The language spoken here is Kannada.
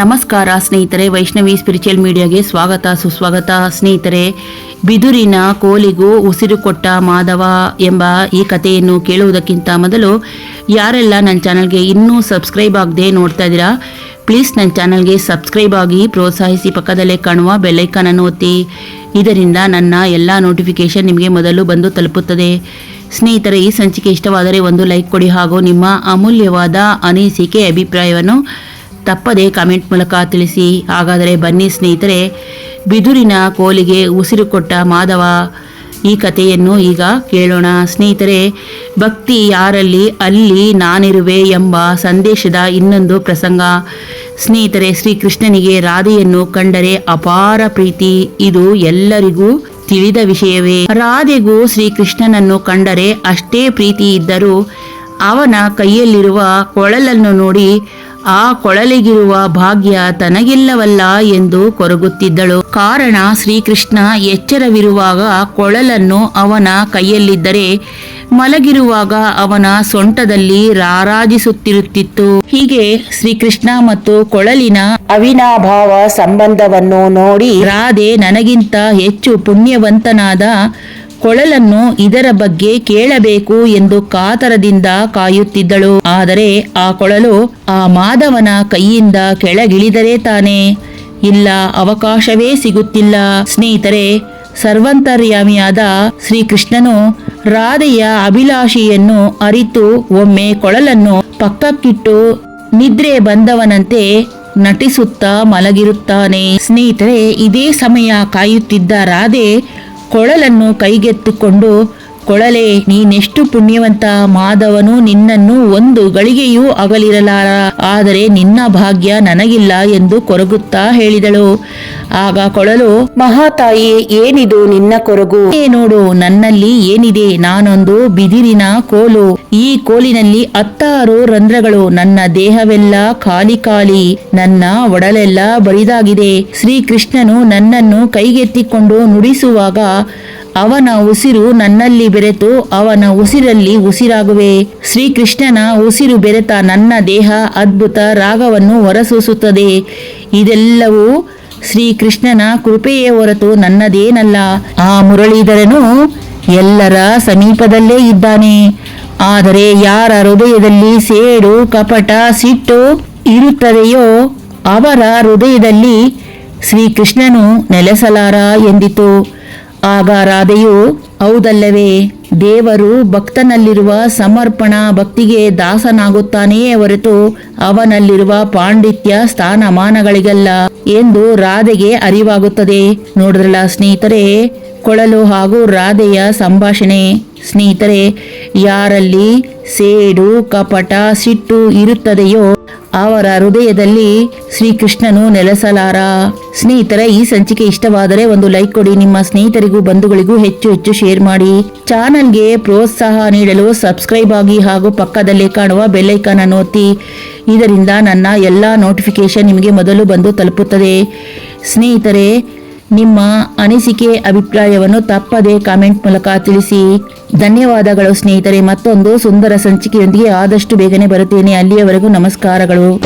ನಮಸ್ಕಾರ ಸ್ನೇಹಿತರೆ, ವೈಷ್ಣವಿ ಸ್ಪಿರಿಚುವಲ್ ಮೀಡಿಯಾಗೆ ಸ್ವಾಗತ, ಸುಸ್ವಾಗತ. ಸ್ನೇಹಿತರೆ, ಬಿದುರಿನ ಕೋಲಿಗೂ ಉಸಿರು ಕೊಟ್ಟ ಮಾಧವ ಎಂಬ ಈ ಕಥೆಯನ್ನು ಕೇಳುವುದಕ್ಕಿಂತ ಮೊದಲು ಯಾರೆಲ್ಲ ನನ್ನ ಚಾನಲ್ಗೆ ಇನ್ನೂ ಸಬ್ಸ್ಕ್ರೈಬ್ ಆಗದೆ ನೋಡ್ತಾ ಇದ್ದೀರಾ ಪ್ಲೀಸ್ ನನ್ನ ಚಾನಲ್ಗೆ ಸಬ್ಸ್ಕ್ರೈಬ್ ಆಗಿ ಪ್ರೋತ್ಸಾಹಿಸಿ ಪಕ್ಕದಲ್ಲೇ ಕಾಣುವ ಬೆಲ್ಲೈಕನನ್ನು ಒತ್ತಿ. ಇದರಿಂದ ನನ್ನ ಎಲ್ಲ ನೋಟಿಫಿಕೇಶನ್ ನಿಮಗೆ ಮೊದಲು ಬಂದು ತಲುಪುತ್ತದೆ. ಸ್ನೇಹಿತರೆ, ಈ ಸಂಚಿಕೆ ಇಷ್ಟವಾದರೆ ಒಂದು ಲೈಕ್ ಕೊಡಿ ಹಾಗೂ ನಿಮ್ಮ ಅಮೂಲ್ಯವಾದ ಅನಿಸಿಕೆ, ಅಭಿಪ್ರಾಯವನ್ನು ತಪ್ಪದೆ ಕಮೆಂಟ್ ಮೂಲಕ ತಿಳಿಸಿ. ಹಾಗಾದರೆ ಬನ್ನಿ ಸ್ನೇಹಿತರೆ, ಬಿದುರಿನ ಕೋಲಿಗೆ ಉಸಿರು ಕೊಟ್ಟ ಮಾಧವ ಈ ಕಥೆಯನ್ನು ಈಗ ಕೇಳೋಣ. ಸ್ನೇಹಿತರೆ, ಭಕ್ತಿ ಯಾರಲ್ಲಿ ಅಲ್ಲಿ ನಾನಿರುವೆ ಎಂಬ ಸಂದೇಶದ ಇನ್ನೊಂದು ಪ್ರಸಂಗ. ಸ್ನೇಹಿತರೆ, ಶ್ರೀಕೃಷ್ಣನಿಗೆ ರಾಧೆಯನ್ನು ಕಂಡರೆ ಅಪಾರ ಪ್ರೀತಿ. ಇದು ಎಲ್ಲರಿಗೂ ತಿಳಿದ ವಿಷಯವೇ. ರಾಧೆಗೂ ಶ್ರೀಕೃಷ್ಣನನ್ನು ಕಂಡರೆ ಅಷ್ಟೇ ಪ್ರೀತಿ ಇದ್ದರೂ ಅವನ ಕೈಯಲ್ಲಿರುವ ಕೊಳಲನ್ನು ನೋಡಿ, ಆ ಕೊಳಲಿಗಿರುವ ಭಾಗ್ಯ ತನಗಿಲ್ಲವಲ್ಲ ಎಂದು ಕೊರಗುತ್ತಿದ್ದಳು. ಕಾರಣ ಶ್ರೀಕೃಷ್ಣ ಎಚ್ಚರವಿರುವಾಗ ಕೊಳಲನ್ನು ಅವನ ಕೈಯಲ್ಲಿದ್ದರೆ ಮಲಗಿರುವಾಗ ಅವನ ಸೊಂಟದಲ್ಲಿ ರಾರಾಜಿಸುತ್ತಿರುತ್ತಿತ್ತು. ಹೀಗೆ ಶ್ರೀಕೃಷ್ಣ ಮತ್ತು ಕೊಳಲಿನ ಅವಿನಾಭಾವ ಸಂಬಂಧವನ್ನು ನೋಡಿ ರಾಧೆ ನನಗಿಂತ ಹೆಚ್ಚು ಪುಣ್ಯವಂತನಾದ ಕೊಳಲನ್ನು ಇದರ ಬಗ್ಗೆ ಕೇಳಬೇಕು ಎಂದು ಕಾತರದಿಂದ ಕಾಯುತ್ತಿದ್ದಳು. ಆದರೆ ಆ ಕೊಳಲು ಆ ಮಾಧವನ ಕೈಯಿಂದ ಕೆಳಗಿಳಿದರೆ ತಾನೆ. ಇಲ್ಲ, ಅವಕಾಶವೇ ಸಿಗುತ್ತಿಲ್ಲ. ಸ್ನೇಹಿತರೆ, ಸರ್ವಂತರ್ಯಾಮಿಯಾದ ಶ್ರೀಕೃಷ್ಣನು ರಾಧೆಯ ಅಭಿಲಾಷೆಯನ್ನು ಅರಿತು ಒಮ್ಮೆ ಕೊಳಲನ್ನು ಪಕ್ಕಕ್ಕಿಟ್ಟು ನಿದ್ರೆ ಬಂದವನಂತೆ ನಟಿಸುತ್ತಾ ಮಲಗಿರುತ್ತಾನೆ. ಸ್ನೇಹಿತರೆ, ಇದೇ ಸಮಯ ಕಾಯುತ್ತಿದ್ದ ರಾಧೆ ಕೊಳಲನ್ನು ಕೈಗೆತ್ತಿಕೊಂಡು ಕೊಳಲೆ ನೀನೆಷ್ಟು ಪುಣ್ಯವಂತ ಮಾಧವನು ನಿನ್ನನ್ನು ಒಂದು ಗಳಿಗೆಯೂ ಅಗಲಿರಲಾರ ಆದರೆ ನಿನ್ನ ಭಾಗ್ಯ ನನಗಿಲ್ಲ ಎಂದು ಕೊರಗುತ್ತಾ ಹೇಳಿದಳು. ಆಗ ಕೊಳಲು ಮಹಾತಾಯಿ ಏನಿದು ನಿನ್ನ ಕೊರಗು? ಏ ನೋಡು ನನ್ನಲ್ಲಿ ಏನಿದೆ? ನಾನೊಂದು ಬಿದಿರಿನ ಕೋಲು. ಈ ಕೋಲಿನಲ್ಲಿ ಹತ್ತಾರು ರಂಧ್ರಗಳು. ನನ್ನ ದೇಹವೆಲ್ಲ ಖಾಲಿ ಖಾಲಿ ನನ್ನ ಒಡಲೆಲ್ಲ ಬರಿದಾಗಿದೆ. ಶ್ರೀಕೃಷ್ಣನು ನನ್ನನ್ನು ಕೈಗೆತ್ತಿಕೊಂಡು ನುಡಿಸುವಾಗ ಅವನ ಉಸಿರು ನನ್ನಲ್ಲಿ ಬೆರೆತು ಅವನ ಉಸಿರಲ್ಲಿ ಉಸಿರಾಗುವೆ. ಶ್ರೀಕೃಷ್ಣನ ಉಸಿರು ಬೆರೆತ ನನ್ನ ದೇಹ ಅದ್ಭುತ ರಾಗವನ್ನು ಹೊರಸೂಸುತ್ತದೆ. ಇದೆಲ್ಲವೂ ಶ್ರೀಕೃಷ್ಣನ ಕೃಪೆಯೇ ಹೊರತು ನನ್ನದೇನಲ್ಲ. ಆ ಮುರಳೀಧರನು ಎಲ್ಲರ ಸಮೀಪದಲ್ಲೇ ಇದ್ದಾನೆ. ಆದರೆ ಯಾರ ಹೃದಯದಲ್ಲಿ ಸೇಡು, ಕಪಟ, ಸಿಟ್ಟು ಇರುತ್ತದೆಯೋ ಅವರ ಹೃದಯದಲ್ಲಿ ಶ್ರೀಕೃಷ್ಣನು ನೆಲೆಸಲಾರ ಎಂದಿತು. ಆಗ ರಾಧೆಯು ಹೌದಲ್ಲವೇ, ದೇವರು ಭಕ್ತನಲ್ಲಿರುವ ಸಮರ್ಪಣಾ ಭಕ್ತಿಗೆ ದಾಸನಾಗುತ್ತಾನೆಯೇ ಹೊರತು ಅವನಲ್ಲಿರುವ ಪಾಂಡಿತ್ಯ ಸ್ಥಾನಮಾನಗಳಿಗಲ್ಲ ಎಂದು ರಾಧೆಗೆ ಅರಿವಾಗುತ್ತದೆ. ನೋಡಿದ್ರಲ್ಲ ಸ್ನೇಹಿತರೆ, ಕೊಳಲು ಹಾಗೂ ರಾಧೆಯ ಸಂಭಾಷಣೆ. ಸ್ನೇಹಿತರೆ, ಯಾರಲ್ಲಿ ಸೇಡು, ಕಪಟ, ಸಿಟ್ಟು ಇರುತ್ತದೆಯೋ ಅವರ ಹೃದಯದಲ್ಲಿ ಶ್ರೀಕೃಷ್ಣನು ನೆಲೆಸಲಾರ. ಸ್ನೇಹಿತರ, ಈ ಸಂಚಿಕೆ ಇಷ್ಟವಾದರೆ ಒಂದು ಲೈಕ್ ಕೊಡಿ. ನಿಮ್ಮ ಸ್ನೇಹಿತರಿಗೂ, ಬಂಧುಗಳಿಗೂ ಹೆಚ್ಚು ಹೆಚ್ಚು ಶೇರ್ ಮಾಡಿ. ಚಾನಲ್ಗೆ ಪ್ರೋತ್ಸಾಹ ನೀಡಲು ಸಬ್ಸ್ಕ್ರೈಬ್ ಆಗಿ ಹಾಗೂ ಪಕ್ಕದಲ್ಲಿ ಕಾಣುವ ಬೆಲ್ಲೈಕನ್ ಅನ್ನು ಒತ್ತಿ. ಇದರಿಂದ ನನ್ನ ಎಲ್ಲ ನೋಟಿಫಿಕೇಶನ್ ನಿಮಗೆ ಮೊದಲು ಬಂದು ತಲುಪುತ್ತದೆ. ಸ್ನೇಹಿತರೆ ನಿಮ್ಮ ಅನಿಸಿಕೆ, ಅಭಿಪ್ರಾಯವನ್ನು ತಪ್ಪದೆ ಕಾಮೆಂಟ್ ಮೂಲಕ ತಿಳಿಸಿ. ಧನ್ಯವಾದಗಳು ಸ್ನೇಹಿತರೆ, ಮತ್ತೊಂದು ಸುಂದರ ಸಂಚಿಕೆಯೊಂದಿಗೆ ಆದಷ್ಟು ಬೇಗನೆ ಬರುತ್ತೇನೆ. ಅಲ್ಲಿಯವರೆಗೂ ನಮಸ್ಕಾರಗಳು.